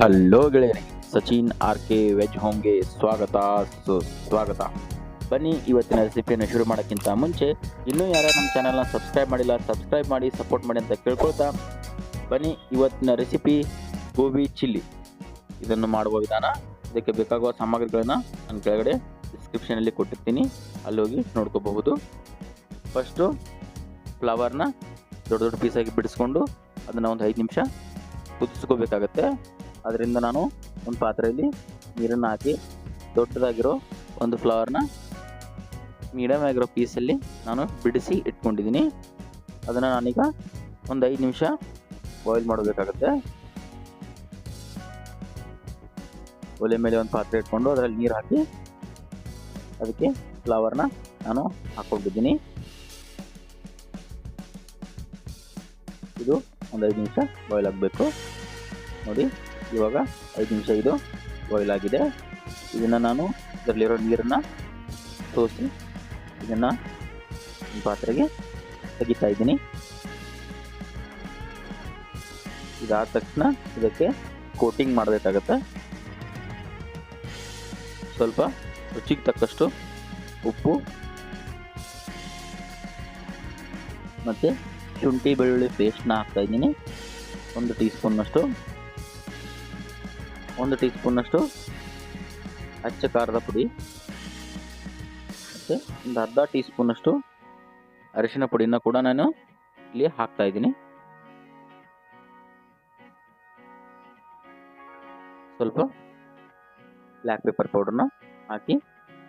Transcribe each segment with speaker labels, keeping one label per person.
Speaker 1: Hello ಗೆಳೆಯರಿ, Sachin R K veg ಹೋಮ್ಗೆ ಸ್ವಾಗತ ಸುಸ್ವಾಗತ ಬನ್ನಿ ಇವತ್ತಿನ ರೆಸಿಪಿಯನ್ನು ಶುರು ಮಾಡೋಕ್ಕಿಂತ ಮುಂಚೆ, ಇನ್ನೂ ಯಾರು ನಮ್ಮ ಚಾನಲ್ನ ಸಬ್ಸ್ಕ್ರೈಬ್ ಮಾಡಿಲ್ಲ, ಸಬ್ಸ್ಕ್ರೈಬ್ ಮಾಡಿ, ಸಪೋರ್ಟ್ ಮಾಡಿ ಅಂತ ಕೇಳ್ಕೊಳ್ತಾ ಬನ್ನಿ ಇವತ್ತಿನ ರೆಸಿಪಿ ಗೋಬಿ ಚಿಲ್ಲಿ. ಇದನ್ನು ಮಾಡುವ ವಿಧಾನ, ಇದಕ್ಕೆ ಬೇಕಾಗುವ ಸಾಮಗ್ರಿಗಳನ್ನು ನಾನು ಕೆಳಗಡೆ ಡಿಸ್ಕ್ರಿಪ್ಷನಲ್ಲಿ ಕೊಟ್ಟಿರ್ತೀನಿ ಅಲ್ಲೋಗಿ ನೋಡ್ಕೋಬಹುದು. ಫಸ್ಟು ಫ್ಲವರ್ನ ದೊಡ್ಡ ದೊಡ್ಡ ಪೀಸಾಗಿ ಬಿಡಿಸ್ಕೊಂಡು ಅದನ್ನು ಒಂದು ಐದು ನಿಮಿಷ ಕುದಿಸ್ಕೋಬೇಕಾಗತ್ತೆ. ಅದರಿಂದ ನಾನು ಒಂದು ಪಾತ್ರೆಯಲ್ಲಿ ನೀರನ್ನು ಹಾಕಿ ದೊಡ್ಡದಾಗಿರೋ ಒಂದು ಫ್ಲವರ್ನ ಮೀಡಿಯಮ್ ಆಗಿರೋ ಪೀಸಲ್ಲಿ ನಾನು ಬಿಡಿಸಿ ಇಟ್ಕೊಂಡಿದ್ದೀನಿ. ಅದನ್ನು ನಾನೀಗ ಒಂದು ಐದು ನಿಮಿಷ ಬಾಯ್ಲ್ ಮಾಡಬೇಕಾಗತ್ತೆ. ಒಲೆ ಮೇಲೆ ಒಂದು ಪಾತ್ರೆ ಇಟ್ಕೊಂಡು ಅದರಲ್ಲಿ ನೀರು ಹಾಕಿ ಅದಕ್ಕೆ ಫ್ಲವರ್ನ ನಾನು ಹಾಕ್ಕೊಂಡಿದ್ದೀನಿ. ಇದು ಒಂದು ಐದು ನಿಮಿಷ ಬಾಯ್ಲ್ ಆಗಬೇಕು. ನೋಡಿ. ಇವಾಗ ಐದು ನಿಮಿಷ ಇದು ಬಾಯ್ಲ್ ಆಗಿದೆ ಇದನ್ನು ನಾನು ಇದರಲ್ಲಿರೋ ನೀರನ್ನು ಸೋಸಿ ಇದನ್ನು ಪಾತ್ರೆಗೆ ತೆಗಿತಾ ಇದ್ದೀನಿ. ಇದಾದ ತಕ್ಷಣ ಇದಕ್ಕೆ ಕೋಟಿಂಗ್ ಮಾಡಬೇಕಾಗತ್ತೆ. ಸ್ವಲ್ಪ ರುಚಿಗೆ ತಕ್ಕಷ್ಟು ಉಪ್ಪು ಮತ್ತು ಶುಂಠಿ ಬೆಳ್ಳುಳ್ಳಿ ಪೇಸ್ಟ್ನ ಹಾಕ್ತಾ ಇದ್ದೀನಿ. ಒಂದು ಟೀ ಸ್ಪೂನ್ನಷ್ಟು ಒಂದು ಟೀ ಸ್ಪೂನಷ್ಟು ಅಚ್ಚ ಖಾರದ ಪುಡಿ, ಮತ್ತು ಒಂದು ಅರ್ಧ ಟೀ ಸ್ಪೂನಷ್ಟು ಅರಿಶಿನ ಪುಡಿನ ಕೂಡ ನಾನು ಇಲ್ಲಿ ಹಾಕ್ತಾ ಇದ್ದೀನಿ. ಸ್ವಲ್ಪ ಬ್ಲ್ಯಾಕ್ ಪೇಪರ್ ಪೌಡರ್ನ ಹಾಕಿ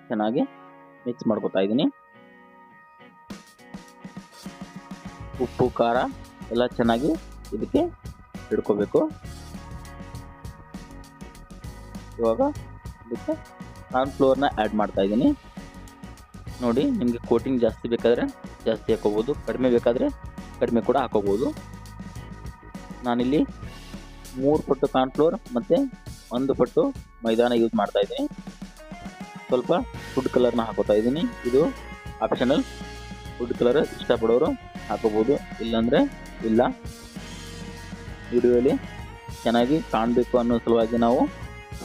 Speaker 1: ಚೆನ್ನಾಗಿ ಮಿಕ್ಸ್ ಮಾಡ್ಕೊತಾ ಇದ್ದೀನಿ. ಉಪ್ಪು, ಖಾರ ಎಲ್ಲ ಚೆನ್ನಾಗಿ ಇದಕ್ಕೆ ಹಿಡ್ಕೋಬೇಕು ಇವಾಗ ಇದಕ್ಕೆ ಕಾರ್ನ್ಫ್ಲೋರ್ನ ಆ್ಯಡ್ ಮಾಡ್ತಾ ಇದ್ದೀನಿ. ನೋಡಿ, ನಿಮಗೆ ಕೋಟಿಂಗ್ ಜಾಸ್ತಿ ಬೇಕಾದರೆ ಜಾಸ್ತಿ ಹಾಕೋಬೋದು, ಕಡಿಮೆ ಬೇಕಾದರೆ ಕಡಿಮೆ ಕೂಡ ಹಾಕೋಬೋದು. ನಾನಿಲ್ಲಿ ಮೂರು ಪಟ್ಟು ಕಾರ್ನ್ಫ್ಲೋರ್ ಮತ್ತು ಒಂದು ಪಟ್ಟು ಮೈದಾನ ಯೂಸ್ ಮಾಡ್ತಾ ಇದ್ದೀನಿ. ಸ್ವಲ್ಪ ಫುಡ್ ಕಲರ್ನ ಹಾಕೋತಾ ಇದ್ದೀನಿ. ಇದು ಆಪ್ಷನಲ್ ಫುಡ್ ಕಲರ್ ಇಷ್ಟಪಡೋರು ಹಾಕೋಬೋದು. ಇಲ್ಲಾಂದರೆ ಇಲ್ಲ. ವಿಡಿಯೋಲಿ ಚೆನ್ನಾಗಿ ಕಾಣಬೇಕು ಅನ್ನೋ ಸಲುವಾಗಿ ನಾವು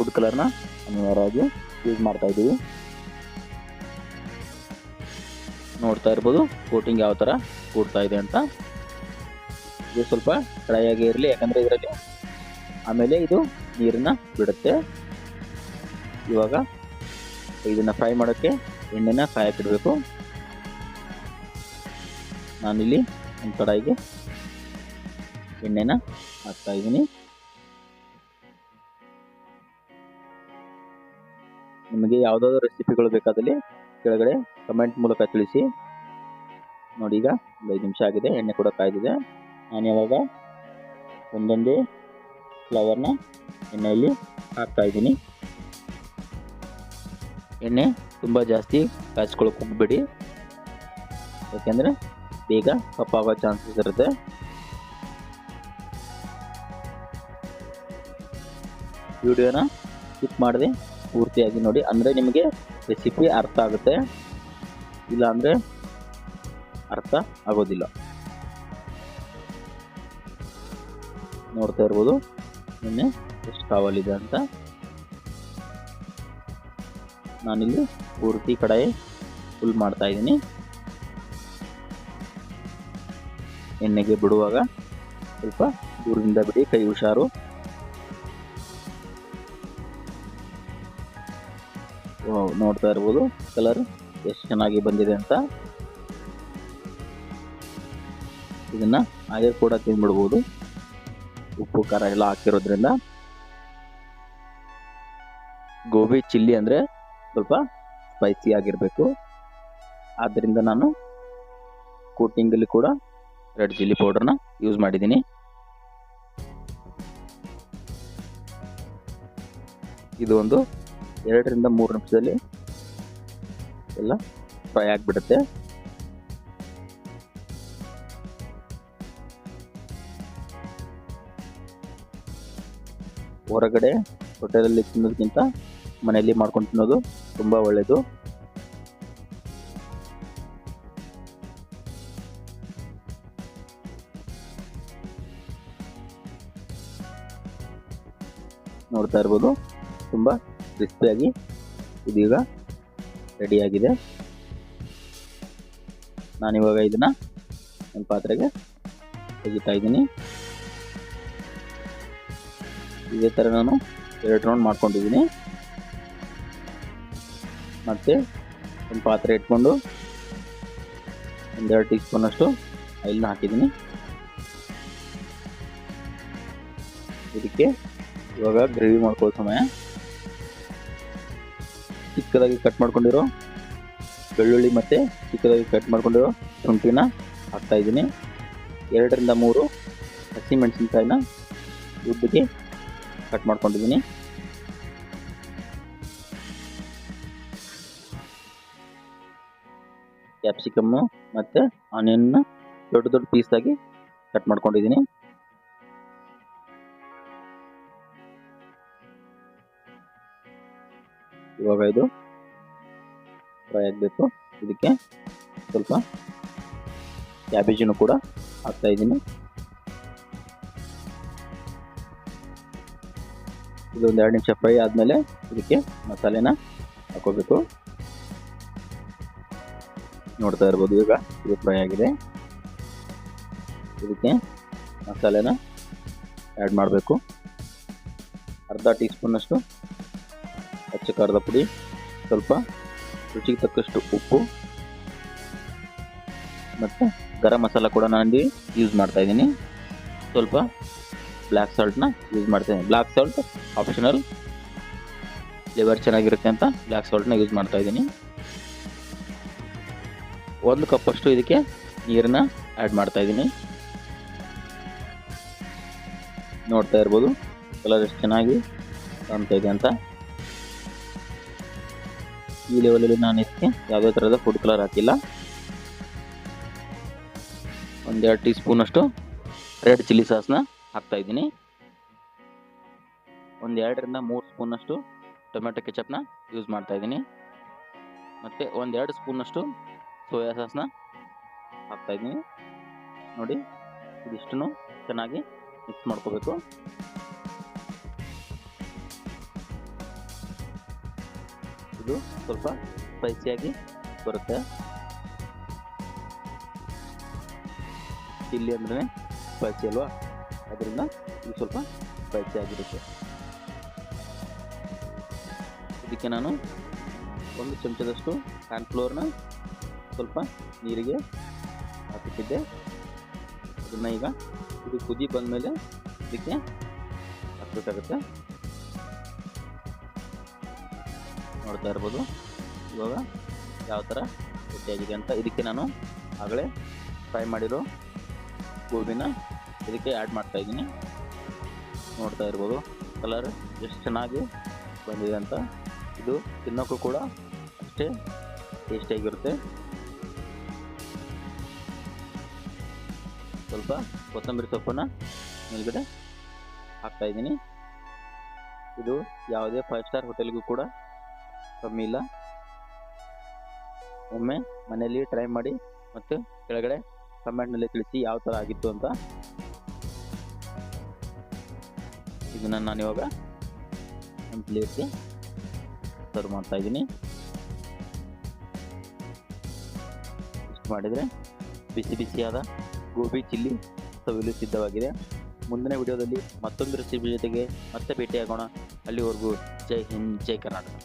Speaker 1: ಫುಡ್ ಕಲರ್ನ ಅನಿವಾರ್ಯವಾಗಿ ಯೂಸ್ ಮಾಡ್ತಾ ಇದ್ದೀವಿ. ನೋಡ್ತಾ ಇರ್ಬೋದು ಕೋಟಿಂಗ್ ಯಾವ ಥರ ಕೂಡ್ತಾ ಇದೆ ಅಂತ. ಇದು ಸ್ವಲ್ಪ ಡ್ರೈ ಆಗಿ ಇರಲಿ, ಯಾಕಂದರೆ ಇದರಲ್ಲಿ ಆಮೇಲೆ ಇದು ನೀರನ್ನ ಬಿಡುತ್ತೆ. ಇವಾಗ ಇದನ್ನು ಫ್ರೈ ಮಾಡೋಕ್ಕೆ ಎಣ್ಣೆನ ಕಾಯಕ್ಕಿಡಬೇಕು ನಾನಿಲ್ಲಿ ಒಂದು ಕಡಾಯಿಗೆ ಎಣ್ಣೆನ ಹಾಕ್ತಾ ಇದ್ದೀನಿ. ನಿಮಗೆ ಯಾವುದಾದ್ರು ರೆಸಿಪಿಗಳು ಬೇಕಾದಲ್ಲಿ ಕೆಳಗಡೆ ಕಮೆಂಟ್ ಮೂಲಕ ತಿಳಿಸಿ. ನೋಡಿ ಈಗ ಒಂದು ಐದು ನಿಮಿಷ ಆಗಿದೆ, ಎಣ್ಣೆ ಕೂಡ ಕಾಯ್ದಿದೆ. ನಾನು ಯಾವಾಗ ಒಂದೊಂದೇ ಫ್ಲವರ್ನ ಎಣ್ಣೆಯಲ್ಲಿ ಹಾಕ್ತಾ ಇದ್ದೀನಿ. ಎಣ್ಣೆ ತುಂಬ ಜಾಸ್ತಿ ಕಾಯಿಸ್ಕೊಳಕ್ಕೆ ಹೋಗ್ಬೇಡಿ. ಯಾಕೆಂದರೆ ಬೇಗ ಕಪ್ಪಾಗೋ ಚಾನ್ಸಸ್ ಇರುತ್ತೆ. ವಿಡಿಯೋನ ಸ್ಕಿಪ್ ಮಾಡದೆ ಪೂರ್ತಿಯಾಗಿ ನೋಡಿ. ಅಂದರೆ ನಿಮಗೆ ರೆಸಿಪಿ ಅರ್ಥ ಆಗುತ್ತೆ. ಇಲ್ಲ ಅಂದರೆ ಅರ್ಥ ಆಗೋದಿಲ್ಲ. ನೋಡ್ತಾ ಇರ್ಬೋದು. ನಿನ್ನೆ ಎಷ್ಟು ಕಾವಲಿದೆ ಅಂತ. ನಾನಿಲ್ಲಿ ಪೂರ್ತಿ ಕಡಾಯಿ ಫುಲ್ ಮಾಡ್ತಾ ಇದ್ದೀನಿ. ಎಣ್ಣೆಗೆ ಬಿಡುವಾಗ ಸ್ವಲ್ಪ ದೂರದಿಂದ ಬಿಡಿ, ಕೈ ಹುಷಾರು. ನೋಡ್ತಾ ಇರ್ಬೋದು. ಕಲರ್ ಎಷ್ಟು ಚೆನ್ನಾಗಿ ಬಂದಿದೆ ಅಂತ. ಇದನ್ನು ಹಾಗೆ ಕೂಡ ತಿಂದ್ಬಿಡ್ಬೋದು ಉಪ್ಪು, ಖಾರ ಎಲ್ಲ ಹಾಕಿರೋದ್ರಿಂದ. ಗೋಬಿ ಚಿಲ್ಲಿ ಅಂದರೆ ಸ್ವಲ್ಪ ಸ್ಪೈಸಿ ಆಗಿರಬೇಕು. ಆದ್ದರಿಂದ ನಾನು ಕೋಟಿಂಗಲ್ಲಿ ಕೂಡ ರೆಡ್ ಚಿಲ್ಲಿ ಪೌಡರ್ನ ಯೂಸ್ ಮಾಡಿದ್ದೀನಿ. ಇದು ಒಂದು ಎರಡರಿಂದ ಮೂರು ನಿಮಿಷದಲ್ಲಿ ಎಲ್ಲ ಫ್ರೈ ಆಗಿಬಿಡುತ್ತೆ. ಹೊರಗಡೆ ಹೋಟೆಲಲ್ಲಿ ತಿನ್ನೋದಕ್ಕಿಂತ ಮನೆಯಲ್ಲಿ ಮಾಡ್ಕೊಂಡು ತಿನ್ನೋದು ತುಂಬ ಒಳ್ಳೆಯದು ನೋಡ್ತಾ ಇರ್ಬೋದು. ತುಂಬ ಕ್ರಿಸ್ಪಿಯಾಗಿ ಇದೀಗ ರೆಡಿಯಾಗಿದೆ ನಾನಿವಾಗ ಇದನ್ನು ಒಂದು ಪಾತ್ರೆಗೆ ತೆಗಿತಾ ಇದ್ದೀನಿ. ಇದೇ ಥರ ನಾನು ಎರಡು ರೌಂಡ್ ಮಾಡ್ಕೊಂಡಿದ್ದೀನಿ. ಮತ್ತು ಒಂದು ಪಾತ್ರೆ ಇಟ್ಕೊಂಡು ಒಂದೆರಡು ಟೀ ಸ್ಪೂನಷ್ಟು ಆಯಿಲ್ನ ಹಾಕಿದ್ದೀನಿ. ಇದಕ್ಕೆ ಇವಾಗ ಗ್ರೇವಿ ಮಾಡ್ಕೊಳ್ಳೋ ಸಮಯ. ಚಿಕ್ಕದಾಗಿ ಕಟ್ ಮಾಡ್ಕೊಂಡಿರೋ ಬೆಳ್ಳುಳ್ಳಿ ಮತ್ತು ಚಿಕ್ಕದಾಗಿ ಕಟ್ ಮಾಡ್ಕೊಂಡಿರೋ ಶುಂಠಿನ ಹಾಕ್ತಾ ಇದ್ದೀನಿ. ಎರಡರಿಂದ ಮೂರು ಹಸಿ ಮೆಣಸಿನ್ಕಾಯಿನ ಉದ್ದಕ್ಕೆ ಕಟ್ ಮಾಡ್ಕೊಂಡಿದ್ದೀನಿ. ಕ್ಯಾಪ್ಸಿಕಮ್ಮು ಮತ್ತು ಆನಿಯನ್ನ ದೊಡ್ಡ ದೊಡ್ಡ ಪೀಸಾಗಿ ಕಟ್ ಮಾಡ್ಕೊಂಡಿದ್ದೀನಿ. ಇವಾಗ ಇದು. ಫ್ರೈ ಆಗಬೇಕು. ಇದಕ್ಕೆ ಸ್ವಲ್ಪ ಕ್ಯಾಬೇಜನ್ನು ಕೂಡ ಹಾಕ್ತಾ ಇದ್ದೀನಿ. ಇದು ಒಂದು ಎರಡು ನಿಮಿಷ ಫ್ರೈ ಆದಮೇಲೆ ಇದಕ್ಕೆ ಮಸಾಲೆನ ಹಾಕೋಬೇಕು. ನೋಡ್ತಾ ಇರ್ಬೋದು ಈಗ ಇದು ಫ್ರೈ ಆಗಿದೆ. ಇದಕ್ಕೆ ಮಸಾಲೆನ ಆ್ಯಡ್ ಮಾಡಬೇಕು. ಅರ್ಧ ಟೀ ಸ್ಪೂನಷ್ಟು ಅಚ್ಚ ಖಾರದ ಪುಡಿ, ಸ್ವಲ್ಪ ರುಚಿಗೆ ತಕ್ಕಷ್ಟು ಉಪ್ಪು ಮತ್ತು ಗರಂ ಮಸಾಲ ಕೂಡ ನಾನು ಯೂಸ್ ಮಾಡ್ತಾ ಇದ್ದೀನಿ. ಸ್ವಲ್ಪ ಬ್ಲ್ಯಾಕ್ ಸಾಲ್ಟ್ನ ಯೂಸ್ ಮಾಡ್ತೀನಿ ಬ್ಲ್ಯಾಕ್ ಸಾಲ್ಟ್ ಆಪ್ಷನಲ್ ಫ್ಲೇವರ್ ಚೆನ್ನಾಗಿರುತ್ತೆ ಅಂತ ಬ್ಲ್ಯಾಕ್ ಸಾಲ್ಟ್ನ ಯೂಸ್ ಮಾಡ್ತಾ ಇದ್ದೀನಿ. ಒಂದು ಕಪ್ಪಷ್ಟು ಇದಕ್ಕೆ ನೀರನ್ನ ಆ್ಯಡ್ ಮಾಡ್ತಾ ಇದ್ದೀನಿ. ನೋಡ್ತಾ ಇರ್ಬೋದು. ಕಲರ್ ಎಷ್ಟು ಚೆನ್ನಾಗಿ ಕಾಣ್ತಾ ಇದೆ ಅಂತ. ಈ ಲೆವೆಲಲ್ಲಿ ನಾನು ಇದಕ್ಕೆ ಯಾವುದೇ ಥರದ ಫುಡ್ ಕಲರ್ ಹಾಕಿಲ್ಲ. ಒಂದೆರಡು ಟೀ ಸ್ಪೂನಷ್ಟು ರೆಡ್ ಚಿಲ್ಲಿ ಸಾಸ್ನ ಹಾಕ್ತಾ ಇದ್ದೀನಿ. ಒಂದು ಎರಡರಿಂದ ಮೂರು ಸ್ಪೂನಷ್ಟು ಟೊಮೆಟೊ ಕೆಚಪ್ನ ಯೂಸ್ ಮಾಡ್ತಾ ಇದ್ದೀನಿ. ಮತ್ತು ಒಂದೆರಡು ಸ್ಪೂನಷ್ಟು ಸೋಯಾ ಸಾಸ್ನ ಹಾಕ್ತಾಯಿದ್ದೀನಿ ನೋಡಿ ಇದಿಷ್ಟು ಚೆನ್ನಾಗಿ ಮಿಕ್ಸ್ ಮಾಡ್ಕೋಬೇಕು. ಇದು ಸ್ವಲ್ಪ ಸ್ಪೈಸಿಯಾಗಿ ಬರುತ್ತೆ. ಚಿಲ್ಲಿ ಅಂದ್ರೆ ಸ್ಪೈಸಿ ಅಲ್ವಾ? ಅದರಿಂದ ಇದು ಸ್ವಲ್ಪ ಸ್ಪೈಸಿ ಆಗಿರುತ್ತೆ. ಇದಕ್ಕೆ ನಾನು ಒಂದು ಚಮಚದಷ್ಟು ಕಾರ್ನ್ಫ್ಲೋರ್ನ ಸ್ವಲ್ಪ ನೀರಿಗೆ ಹಾಕಿಟ್ಟಿದ್ದೆ. ಅದನ್ನು ಈಗ ಇದು ಕುದಿ ಬಂದಮೇಲೆ ಇದಕ್ಕೆ ಹಾಕಬೇಕಾಗುತ್ತೆ. ನೋಡ್ತಾ ಇರ್ಬೋದು. ಇವಾಗ ಯಾವ ಥರ ಗಟ್ಟಿಯಾಗಿದೆ ಅಂತ ಇದಕ್ಕೆ ನಾನು ಆಗಲೇ ಫ್ರೈ ಮಾಡಿರೋ ಗೋಬಿನ ಇದಕ್ಕೆ ಆ್ಯಡ್ ಮಾಡ್ತಾ ಇದ್ದೀನಿ. ನೋಡ್ತಾ ಇರ್ಬೋದು. ಕಲರ್ ಎಷ್ಟು ಚೆನ್ನಾಗಿ ಬಂದಿದೆ ಅಂತ. ಇದು ತಿನ್ನೋಕ್ಕೂ ಕೂಡ ಅಷ್ಟೇ ಟೇಸ್ಟಿಯಾಗಿರುತ್ತೆ ಸ್ವಲ್ಪ ಕೊತ್ತಂಬರಿ ಸೊಪ್ಪನ್ನು ಮೇಲ್ಗಡೆ ಹಾಕ್ತಾ ಇದ್ದೀನಿ. ಇದು ಯಾವುದೇ ಫೈವ್ ಸ್ಟಾರ್ ಹೋಟೆಲ್ಗೂ ಕೂಡ ಕಮ್ಮಿ ಇಲ್ಲ ಒಮ್ಮೆ ಮನೆಯಲ್ಲಿ ಟ್ರೈ ಮಾಡಿ ಮತ್ತು ಕೆಳಗಡೆ ಕಮೆಂಟ್ನಲ್ಲಿ ತಿಳಿಸಿ ಯಾವ ಥರ ಆಗಿತ್ತು ಅಂತ. ಇದನ್ನು ನಾನಿವಾಗ ಒಂದು ಪ್ಲೇಟ್ಗೆ ಸರ್ವ್ ಮಾಡ್ತಾ ಇದ್ದೀನಿ. ಮಾಡಿದರೆ ಬಿಸಿ ಬಿಸಿಯಾದ ಗೋಬಿ ಚಿಲ್ಲಿ ಸವಿಲು ಸಿದ್ಧವಾಗಿದೆ. ಮುಂದಿನ ವಿಡಿಯೋದಲ್ಲಿ ಮತ್ತೊಂದು ರೆಸಿಪಿ ಜೊತೆಗೆ ಮತ್ತೆ ಭೇಟಿಯಾಗೋಣ. ಅಲ್ಲಿವರೆಗೂ ಜೈ ಹಿಂದ್, ಜೈ ಕರ್ನಾಟಕ.